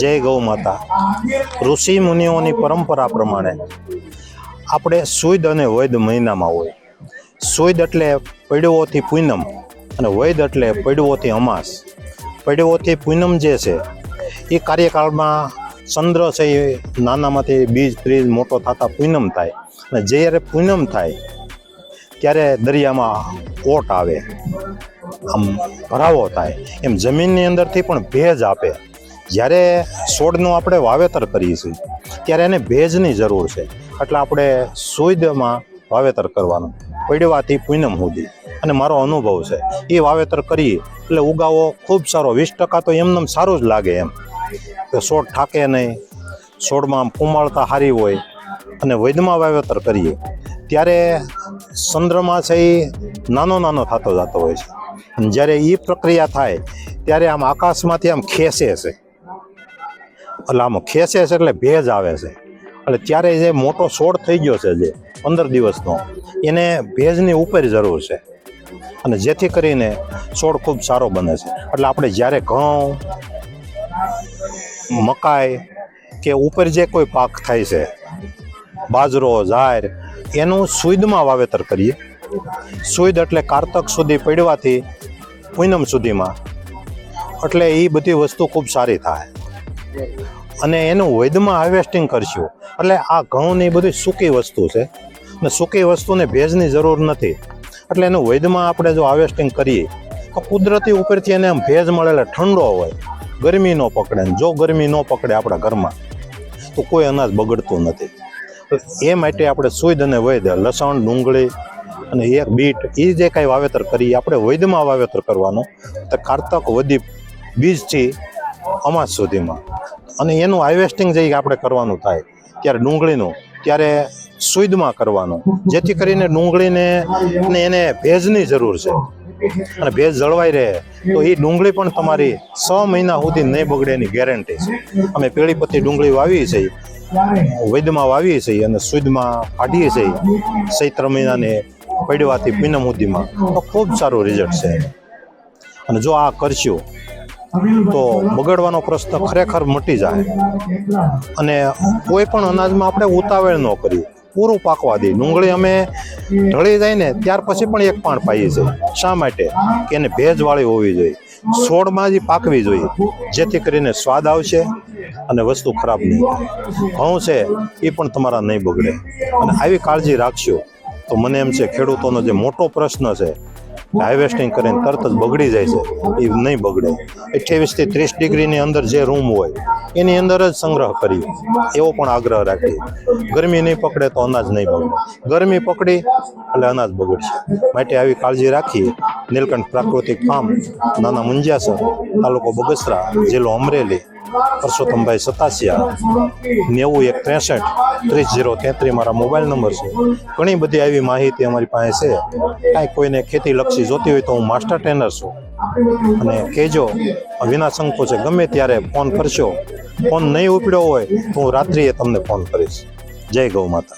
જય ગૌ માતા. ઋષિ મુનિઓની પરંપરા પ્રમાણે આપણે સુદ અને વૈદ મહિનામાં હોય. સુદ એટલે પડવોથી પૂનમ અને વૈદ એટલે પડવોથી અમાસ. પડવોથી પૂનમ જે છે, એ કાર્યકાળમાં ચંદ્ર છે એ નાનામાંથી બીજ ત્રીજ મોટો થતા પૂનમ થાય. અને જ્યારે પૂનમ થાય, ત્યારે દરિયામાં ઓટ આવે. આમ ભરાવો થાય. એમ જમીનની અંદરથી પણ ભેજ આપે. જ્યારે છોડનું આપણે વાવેતર કરીએ છીએ, ત્યારે એને ભેજની જરૂર છે. એટલે આપણે સુઈદમાં વાવેતર કરવાનું. પડવાથી પૂનમ સુધી. અને મારો અનુભવ છે, એ વાવેતર કરીએ, એટલે ઉગાવો ખૂબ સારો, વીસ ટકા તો એમને સારું જ લાગે એમ. છોડ ઠાકે નહીં છોડમાં આમ કુમાળતા સારી હોય, અને વૈદમાં વાવેતર કરીએ. ત્યારે ચંદ્રમાં છે એ નાનો નાનો થતો જતો હોય છે. જ્યારે એ પ્રક્રિયા થાય, ત્યારે આમ આકાશમાંથી આમ ખેંચે છે. આમ ખેંચે છે એટલે ભેજ આવે છે. એટલે ત્યારે જે મોટો છોડ થઈ ગયો છે જે પંદર દિવસનો, એને ભેજની ઉપર જરૂર છે. અને જેથી કરીને છોડ ખૂબ સારો બને છે. એટલે આપણે જ્યારે ઘઉં, મકાઈ કે ઉપર જે કોઈ પાક થાય છે, બાજરો ઝાર એનું સુઈદમાં વાવેતર કરીએ. સુઈદ એટલે કારતક સુધી પડવાથી પૂનમ સુધીમાં. એટલે એ બધી વસ્તુ ખૂબ સારી થાય. અને એનું વૈદમાં હાર્વેસ્ટિંગ કરશું. એટલે આ ઘઉંની બધી સૂકી વસ્તુ છે. અને સૂકી વસ્તુને ભેજની જરૂર નથી. એટલે એનું વૈદમાં આપણે જો હાર્વેસ્ટિંગ કરીએ, તો કુદરતી ઉપરથી એને આમ ભેજ મળેલા ઠંડો હોય. ગરમી ન પકડે જો ગરમી ન પકડે આપણા ઘરમાં, તો કોઈ અનાજ બગડતું નથી. એ માટે આપણે સુઈદ અને વૈદ લસણ, ડુંગળી અને એક બીટ એ જે કાંઈ વાવેતર કરીએ, આપણે વૈદમાં વાવેતર કરવાનું. તો કારતક વધી બીજથી અમાસ સુધીમાં. અને એનું હાર્વેસ્ટિંગ જે આપણે કરવાનું થાય, ત્યારે ડુંગળીનું, ત્યારે સુઈદમાં કરવાનું. જેથી કરીને ડુંગળીને અને એને ભેજની જરૂર છે. અને ભેજ જળવાઈ રહે, તો એ ડુંગળી પણ તમારી છ મહિના સુધી નહીં બગડે એની ગેરંટી છે. અમે પેળી પત્તી ડુંગળી વાવીએ છીએ, વૈદમાં વાવીએ છીએ અને સુદમાં કાઢીએ છીએ. ચૈત્ર મહિનાને પડવાથી પૂનમ તો ખૂબ સારું રિઝલ્ટ છે. અને જો આ કરશું તો બગડવાનો પ્રશ્ન ખરેખર મટી જાય. અને કોઈ પણ અનાજમાં આપણે ઉતાવળ ન કરીએ પૂરું પાકવા દઈએ ડુંગળી અમે ઢળી જાય ને, ત્યાર પછી પણ એક પાણ પાઈએ છીએ. શા માટે? કે એને ભેજવાળી હોવી જોઈએ. છોડમાં જ પાકવી જોઈએ, જેથી કરીને સ્વાદ આવશે અને વસ્તુ ખરાબ નહીં ઘઉં છે, એ પણ તમારા નહીં બગડે. અને આવી કાળજી રાખશો તો મને એમ છે, ખેડૂતોનો જે મોટો પ્રશ્ન છે હાર્વેસ્ટિંગ કરીને તરત જ બગડી જાય છે. એ નહીં બગડે. અઠ્યાવીસથી ત્રીસ ડિગ્રીની અંદર જે રૂમ હોય, એની અંદર જ સંગ્રહ કરીએ. એવો પણ આગ્રહ રાખીએ. ગરમી નહીં પકડે તો અનાજ નહીં બગડે. ગરમી પકડી એટલે અનાજ બગડશે. માટે આવી કાળજી રાખીએ. નીલકંઠ પ્રાકૃતિક ફાર્મ, નાના મુંજિયાસર તાલુકો બગસરા, જિલ્લો અમરેલી. પરસોત્તમભાઈ સતાસિયા, નેવું એક ત્રેસઠ, ત્રીસ જીરો તેત્રીસ મારા મોબાઈલ નંબર છે. ઘણી બધી આવી માહિતી અમારી પાસે છે. કાંઈ કોઈને ખેતી લક્ષી જોતી હોય તો હું માસ્ટર ટ્રેનર છું. અને કહેજો, વિના સંકોચે ગમે ત્યારે ફોન કરશો. ફોન નહીં ઉપડ્યો હોય તો હું રાત્રિએ તમને ફોન કરીશ. જય ગૌ માતા.